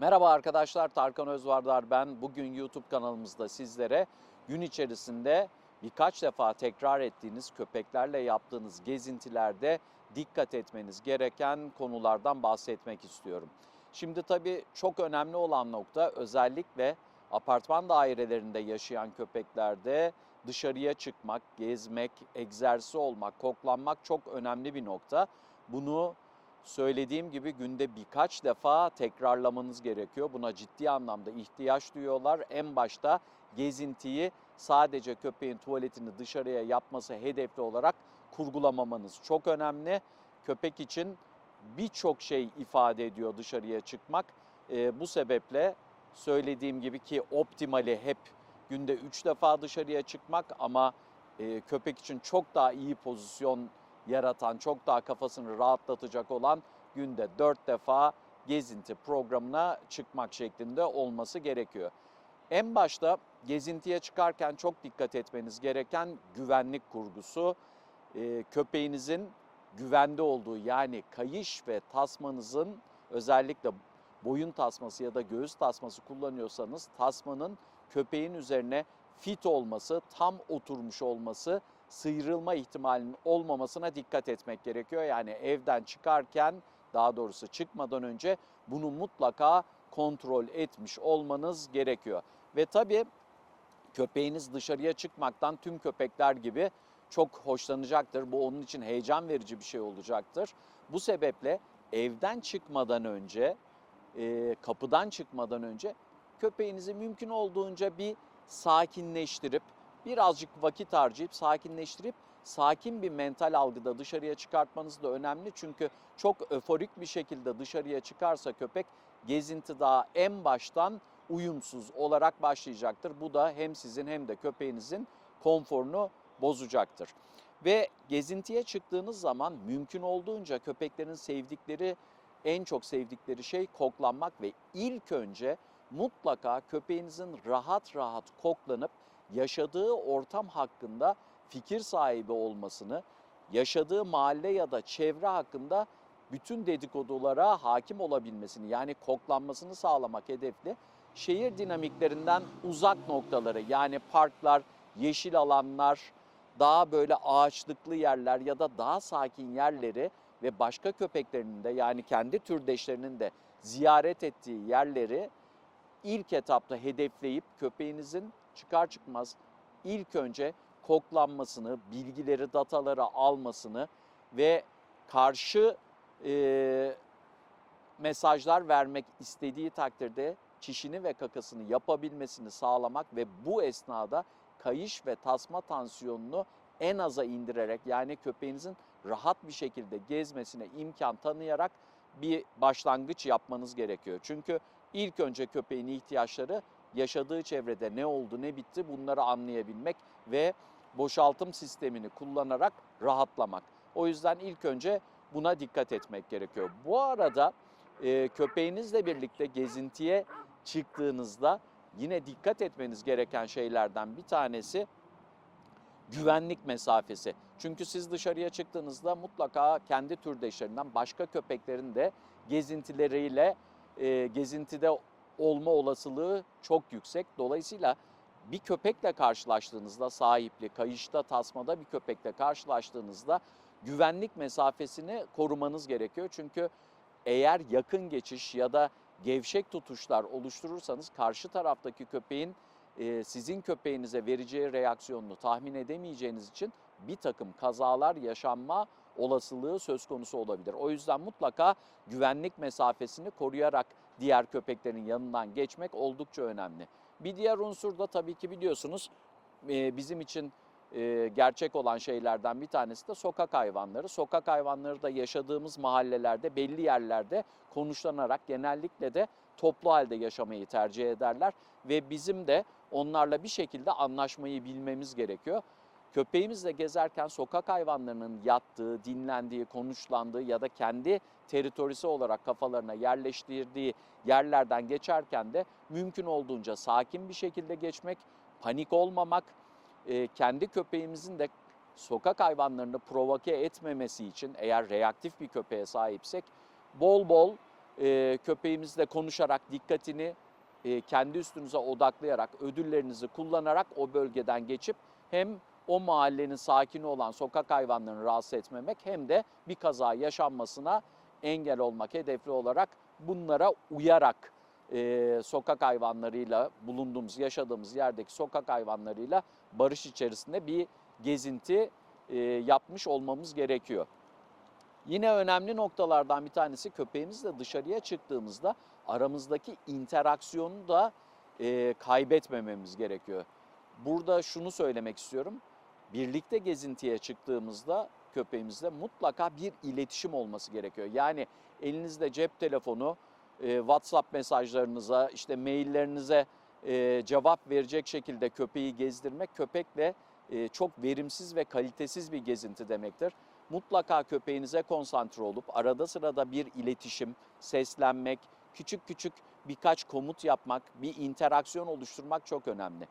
Merhaba arkadaşlar, Tarkan Özvardar ben. Bugün YouTube kanalımızda sizlere gün içerisinde birkaç defa tekrar ettiğiniz köpeklerle yaptığınız gezintilerde dikkat etmeniz gereken konulardan bahsetmek istiyorum. Şimdi tabii çok önemli olan nokta özellikle apartman dairelerinde yaşayan köpeklerde dışarıya çıkmak, gezmek, egzersiz olmak, koklanmak çok önemli bir nokta. Bunu söylediğim gibi günde birkaç defa tekrarlamanız gerekiyor. Buna ciddi anlamda ihtiyaç duyuyorlar. En başta gezintiyi sadece köpeğin tuvaletini dışarıya yapması hedefli olarak kurgulamamanız çok önemli. Köpek için birçok şey ifade ediyor dışarıya çıkmak. Ee, bu sebeple söylediğim gibi ki optimali hep günde 3 defa dışarıya çıkmak ama e, köpek için çok daha iyi pozisyon yaratan, çok daha kafasını rahatlatacak olan günde 4 defa gezinti programına çıkmak şeklinde olması gerekiyor. En başta gezintiye çıkarken çok dikkat etmeniz gereken güvenlik kurgusu. Ee, köpeğinizin güvende olduğu yani kayış ve tasmanızın özellikle boyun tasması ya da göğüs tasması kullanıyorsanız tasmanın köpeğin üzerine fit olması, tam oturmuş olması, sıyrılma ihtimalinin olmamasına dikkat etmek gerekiyor. Yani evden çıkarken daha doğrusu çıkmadan önce bunu mutlaka kontrol etmiş olmanız gerekiyor. Ve tabii köpeğiniz dışarıya çıkmaktan tüm köpekler gibi çok hoşlanacaktır. Bu onun için heyecan verici bir şey olacaktır. Bu sebeple evden çıkmadan önce, kapıdan çıkmadan önce köpeğinizi mümkün olduğunca bir sakinleştirip, birazcık vakit harcayıp sakinleştirip sakin bir mental algıda dışarıya çıkartmanız da önemli. Çünkü çok öforik bir şekilde dışarıya çıkarsa köpek gezinti daha en baştan uyumsuz olarak başlayacaktır. Bu da hem sizin hem de köpeğinizin konforunu bozacaktır. Ve gezintiye çıktığınız zaman mümkün olduğunca köpeklerin sevdikleri en çok sevdikleri şey koklanmak ve ilk önce mutlaka köpeğinizin rahat rahat koklanıp yaşadığı ortam hakkında fikir sahibi olmasını, yaşadığı mahalle ya da çevre hakkında bütün dedikodulara hakim olabilmesini yani koklanmasını sağlamak hedefli şehir dinamiklerinden uzak noktaları yani parklar, yeşil alanlar, daha böyle ağaçlıklı yerler ya da daha sakin yerleri ve başka köpeklerinin de yani kendi türdeşlerinin de ziyaret ettiği yerleri ilk etapta hedefleyip köpeğinizin çıkar çıkmaz ilk önce koklanmasını, bilgileri, dataları almasını ve karşı e, mesajlar vermek istediği takdirde çişini ve kakasını yapabilmesini sağlamak ve bu esnada kayış ve tasma tansiyonunu en aza indirerek yani köpeğinizin rahat bir şekilde gezmesine imkan tanıyarak bir başlangıç yapmanız gerekiyor. Çünkü ilk önce köpeğin ihtiyaçları yaşadığı çevrede ne oldu ne bitti bunları anlayabilmek ve boşaltım sistemini kullanarak rahatlamak. O yüzden ilk önce buna dikkat etmek gerekiyor. Bu arada e, köpeğinizle birlikte gezintiye çıktığınızda yine dikkat etmeniz gereken şeylerden bir tanesi güvenlik mesafesi. Çünkü siz dışarıya çıktığınızda mutlaka kendi türdeşlerinden başka köpeklerin de gezintileriyle e, gezintide olma olasılığı çok yüksek. Dolayısıyla bir köpekle karşılaştığınızda sahipli, kayışta, tasmada bir köpekle karşılaştığınızda güvenlik mesafesini korumanız gerekiyor. Çünkü eğer yakın geçiş ya da gevşek tutuşlar oluşturursanız karşı taraftaki köpeğin e, sizin köpeğinize vereceği reaksiyonunu tahmin edemeyeceğiniz için bir takım kazalar yaşanma olasılığı söz konusu olabilir. O yüzden mutlaka güvenlik mesafesini koruyarak diğer köpeklerin yanından geçmek oldukça önemli. Bir diğer unsur da tabii ki biliyorsunuz e, bizim için e, gerçek olan şeylerden bir tanesi de sokak hayvanları. Sokak hayvanları da yaşadığımız mahallelerde belli yerlerde konuşlanarak genellikle de toplu halde yaşamayı tercih ederler ve bizim de onlarla bir şekilde anlaşmayı bilmemiz gerekiyor. Köpeğimizle gezerken sokak hayvanlarının yattığı, dinlendiği, konuşlandığı ya da kendi teritorisi olarak kafalarına yerleştirdiği yerlerden geçerken de mümkün olduğunca sakin bir şekilde geçmek, panik olmamak, e, kendi köpeğimizin de sokak hayvanlarını provoke etmemesi için eğer reaktif bir köpeğe sahipsek bol bol e, köpeğimizle konuşarak dikkatini e, kendi üstünüze odaklayarak, ödüllerinizi kullanarak o bölgeden geçip hem o mahallenin sakini olan sokak hayvanlarını rahatsız etmemek hem de bir kaza yaşanmasına engel olmak hedefli olarak bunlara uyarak e, sokak hayvanlarıyla bulunduğumuz, yaşadığımız yerdeki sokak hayvanlarıyla barış içerisinde bir gezinti e, yapmış olmamız gerekiyor. Yine önemli noktalardan bir tanesi köpeğimizle dışarıya çıktığımızda aramızdaki interaksiyonu da e, kaybetmememiz gerekiyor. Burada şunu söylemek istiyorum. Birlikte gezintiye çıktığımızda köpeğimizle mutlaka bir iletişim olması gerekiyor. Yani elinizde cep telefonu, e, WhatsApp mesajlarınıza, işte maillerinize e, cevap verecek şekilde köpeği gezdirmek köpekle e, çok verimsiz ve kalitesiz bir gezinti demektir. Mutlaka köpeğinize konsantre olup arada sırada bir iletişim, seslenmek, küçük küçük birkaç komut yapmak, bir interaksiyon oluşturmak çok önemli.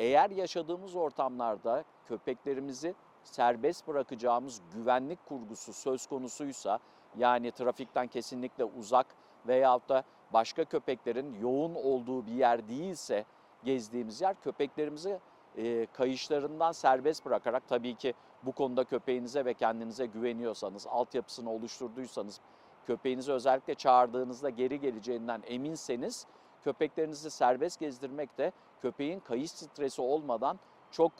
Eğer yaşadığımız ortamlarda köpeklerimizi serbest bırakacağımız güvenlik kurgusu söz konusuysa yani trafikten kesinlikle uzak veyahut da başka köpeklerin yoğun olduğu bir yer değilse gezdiğimiz yer köpeklerimizi e, kayışlarından serbest bırakarak tabii ki bu konuda köpeğinize ve kendinize güveniyorsanız, altyapısını oluşturduysanız, köpeğinizi özellikle çağırdığınızda geri geleceğinden eminseniz köpeklerinizi serbest gezdirmek de köpeğin kayış stresi olmadan çok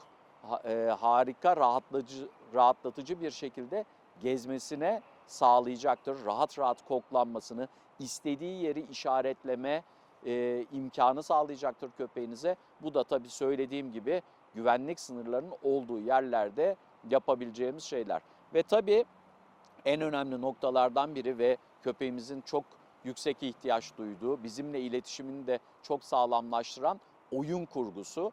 e, harika rahatlatıcı rahatlatıcı bir şekilde gezmesine sağlayacaktır. Rahat rahat koklanmasını, istediği yeri işaretleme e, imkanı sağlayacaktır köpeğinize. Bu da tabii söylediğim gibi güvenlik sınırlarının olduğu yerlerde yapabileceğimiz şeyler. Ve tabii en önemli noktalardan biri ve köpeğimizin çok yüksek ihtiyaç duyduğu, bizimle iletişimini de çok sağlamlaştıran oyun kurgusu.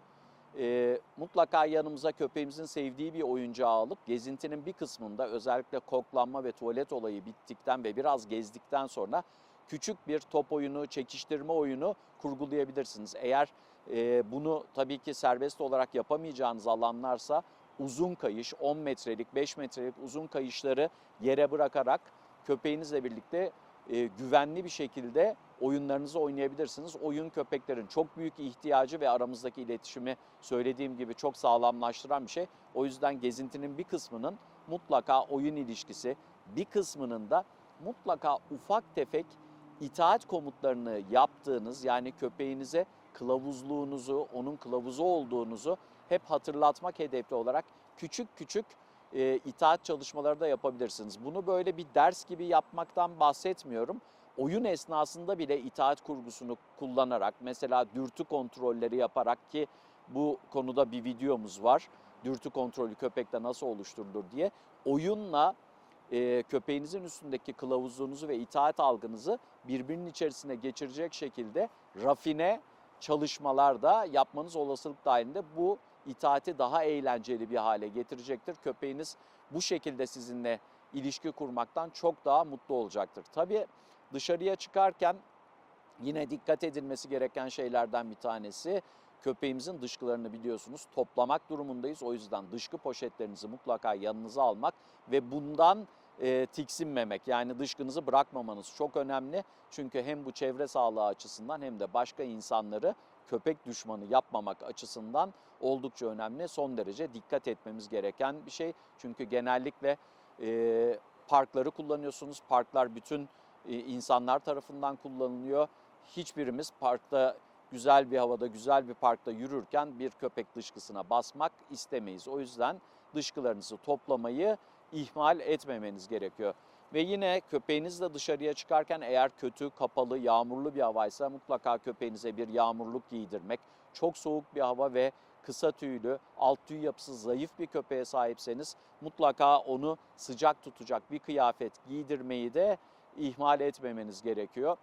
E, mutlaka yanımıza köpeğimizin sevdiği bir oyuncağı alıp gezintinin bir kısmında özellikle koklanma ve tuvalet olayı bittikten ve biraz gezdikten sonra küçük bir top oyunu, çekiştirme oyunu kurgulayabilirsiniz. Eğer e, bunu tabii ki serbest olarak yapamayacağınız alanlarsa uzun kayış, 10 metrelik, 5 metrelik uzun kayışları yere bırakarak köpeğinizle birlikte e, güvenli bir şekilde oyunlarınızı oynayabilirsiniz. Oyun köpeklerin çok büyük ihtiyacı ve aramızdaki iletişimi söylediğim gibi çok sağlamlaştıran bir şey. O yüzden gezintinin bir kısmının mutlaka oyun ilişkisi, bir kısmının da mutlaka ufak tefek itaat komutlarını yaptığınız yani köpeğinize kılavuzluğunuzu, onun kılavuzu olduğunuzu hep hatırlatmak hedefli olarak küçük küçük e, itaat çalışmaları da yapabilirsiniz. Bunu böyle bir ders gibi yapmaktan bahsetmiyorum. Oyun esnasında bile itaat kurgusunu kullanarak mesela dürtü kontrolleri yaparak ki bu konuda bir videomuz var. Dürtü kontrolü köpekte nasıl oluşturulur diye oyunla e, köpeğinizin üstündeki kılavuzluğunuzu ve itaat algınızı birbirinin içerisine geçirecek şekilde rafine çalışmalar da yapmanız olasılık dahilinde bu itaati daha eğlenceli bir hale getirecektir. Köpeğiniz bu şekilde sizinle ilişki kurmaktan çok daha mutlu olacaktır. Tabii dışarıya çıkarken yine dikkat edilmesi gereken şeylerden bir tanesi köpeğimizin dışkılarını biliyorsunuz toplamak durumundayız. O yüzden dışkı poşetlerinizi mutlaka yanınıza almak ve bundan e, tiksinmemek yani dışkınızı bırakmamanız çok önemli. Çünkü hem bu çevre sağlığı açısından hem de başka insanları köpek düşmanı yapmamak açısından oldukça önemli. Son derece dikkat etmemiz gereken bir şey. Çünkü genellikle e, parkları kullanıyorsunuz. Parklar bütün e, insanlar tarafından kullanılıyor. Hiçbirimiz parkta güzel bir havada, güzel bir parkta yürürken bir köpek dışkısına basmak istemeyiz. O yüzden dışkılarınızı toplamayı ihmal etmemeniz gerekiyor. Ve yine köpeğinizle dışarıya çıkarken eğer kötü, kapalı, yağmurlu bir havaysa mutlaka köpeğinize bir yağmurluk giydirmek. Çok soğuk bir hava ve kısa tüylü, alt tüy yapısı zayıf bir köpeğe sahipseniz mutlaka onu sıcak tutacak bir kıyafet giydirmeyi de ihmal etmemeniz gerekiyor.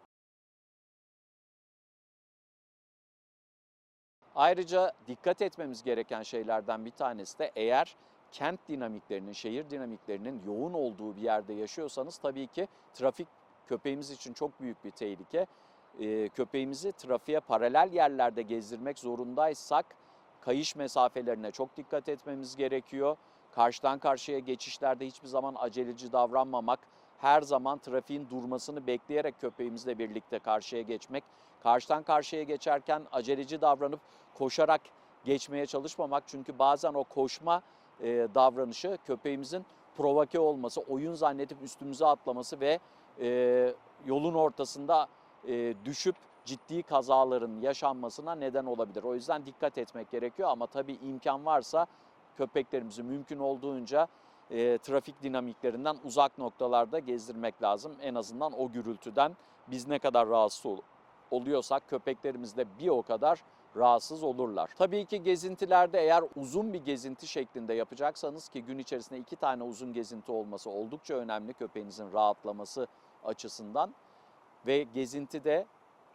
Ayrıca dikkat etmemiz gereken şeylerden bir tanesi de eğer kent dinamiklerinin, şehir dinamiklerinin yoğun olduğu bir yerde yaşıyorsanız tabii ki trafik köpeğimiz için çok büyük bir tehlike. Ee, köpeğimizi trafiğe paralel yerlerde gezdirmek zorundaysak kayış mesafelerine çok dikkat etmemiz gerekiyor. Karşıdan karşıya geçişlerde hiçbir zaman aceleci davranmamak, her zaman trafiğin durmasını bekleyerek köpeğimizle birlikte karşıya geçmek. Karşıdan karşıya geçerken aceleci davranıp koşarak geçmeye çalışmamak. Çünkü bazen o koşma e, davranışı köpeğimizin provoke olması, oyun zannedip üstümüze atlaması ve e, yolun ortasında e, düşüp ciddi kazaların yaşanmasına neden olabilir. O yüzden dikkat etmek gerekiyor ama tabii imkan varsa köpeklerimizi mümkün olduğunca e, trafik dinamiklerinden uzak noktalarda gezdirmek lazım. En azından o gürültüden biz ne kadar rahatsız oluyorsak köpeklerimiz de bir o kadar rahatsız olurlar. Tabii ki gezintilerde eğer uzun bir gezinti şeklinde yapacaksanız ki gün içerisinde iki tane uzun gezinti olması oldukça önemli köpeğinizin rahatlaması açısından ve gezintide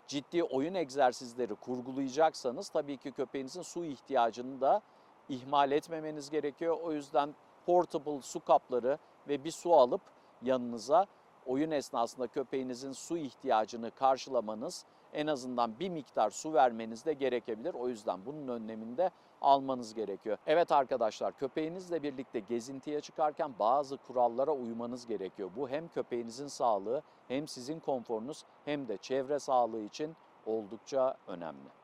ciddi oyun egzersizleri kurgulayacaksanız tabii ki köpeğinizin su ihtiyacını da ihmal etmemeniz gerekiyor. O yüzden portable su kapları ve bir su alıp yanınıza oyun esnasında köpeğinizin su ihtiyacını karşılamanız en azından bir miktar su vermeniz de gerekebilir. O yüzden bunun önlemini de almanız gerekiyor. Evet arkadaşlar köpeğinizle birlikte gezintiye çıkarken bazı kurallara uymanız gerekiyor. Bu hem köpeğinizin sağlığı hem sizin konforunuz hem de çevre sağlığı için oldukça önemli.